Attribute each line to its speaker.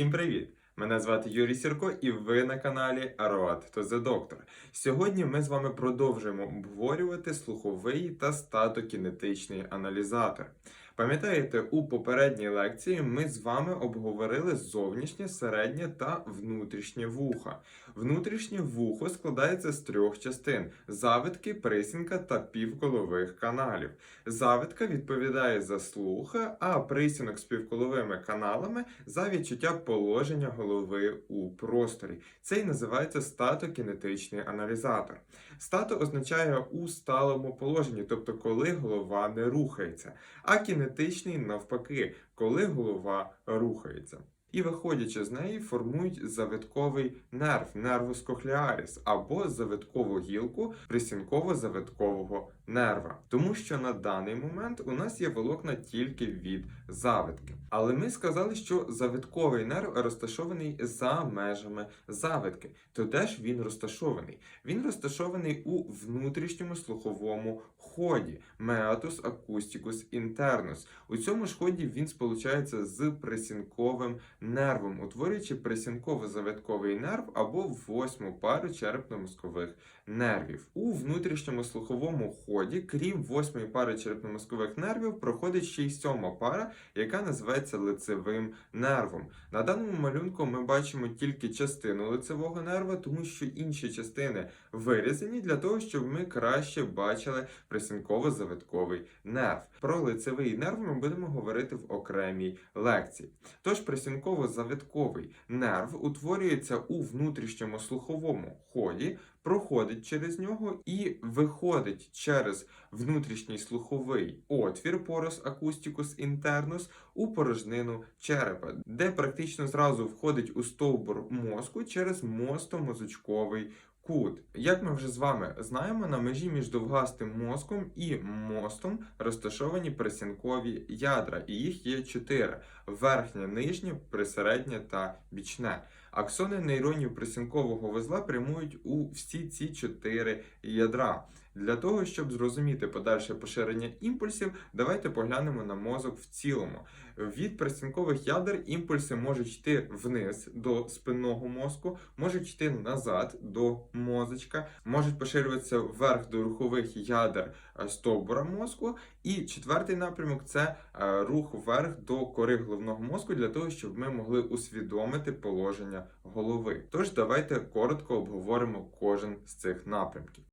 Speaker 1: Всім привіт! Мене звати Юрій Сірко, і ви на каналі Road to the Doctor. Сьогодні ми з вами продовжуємо обговорювати слуховий та статокінетичний аналізатор. Пам'ятаєте, у попередній лекції ми з вами обговорили зовнішнє, середнє та внутрішнє вуха. Внутрішнє вухо складається з трьох частин: завитки, присінка та півколових каналів. Завитка відповідає за слух, а присінок з півколовими каналами за відчуття положення голови у просторі. Це й називається статокінетичний аналізатор. Стато означає у сталому положенні, тобто коли голова не рухається, а кінетичний навпаки, коли голова рухається. І виходячи з неї, формують завитковий нерв, нервус кохлеаріс, або завиткову гілку присінково-завиткового нерва. Тому що на даний момент у нас є волокна тільки від завитки. Але ми сказали, що завитковий нерв розташований за межами завитки. То де ж він розташований? Він розташований у внутрішньому слуховому ході meatus acousticus internus. У цьому ж ході він сполучається з присінковим нервом, утворюючи присінково-завитковий нерв або восьму пару черепно-мозкових нервів. У внутрішньому слуховому ході, крім восьмої пари черепно-мозкових нервів, проходить ще й сьома пара, яка називається лицевим нервом. На даному малюнку ми бачимо тільки частину лицевого нерва, тому що інші частини вирізані для того, щоб ми краще бачили присінково-завитковий нерв. Про лицевий нерв ми будемо говорити в окремій лекції. Тож присінково-завитковий нерв утворюється у внутрішньому слуховому ході, проходить через нього і виходить через внутрішній слуховий отвір порос акустікус інтернус у порожнину черепа, де практично зразу входить у стовбур мозку через мосто-мозочковий кут. Як ми вже з вами знаємо, на межі між довгастим мозком і мостом розташовані присінкові ядра, і їх є чотири: верхнє, нижнє, присереднє та бічне. Аксони нейронів присінкового вузла прямують у всі ці чотири ядра. Для того, щоб зрозуміти подальше поширення імпульсів, давайте поглянемо на мозок в цілому. Від присінкових ядер імпульси можуть йти вниз до спинного мозку, можуть йти назад до мозочка, можуть поширюватися вверх до рухових ядер е, стовбура мозку. І четвертий напрямок це е, рух вверх до кори головного мозку для того, щоб ми могли усвідомити положення голови. Тож давайте коротко обговоримо кожен з цих напрямків.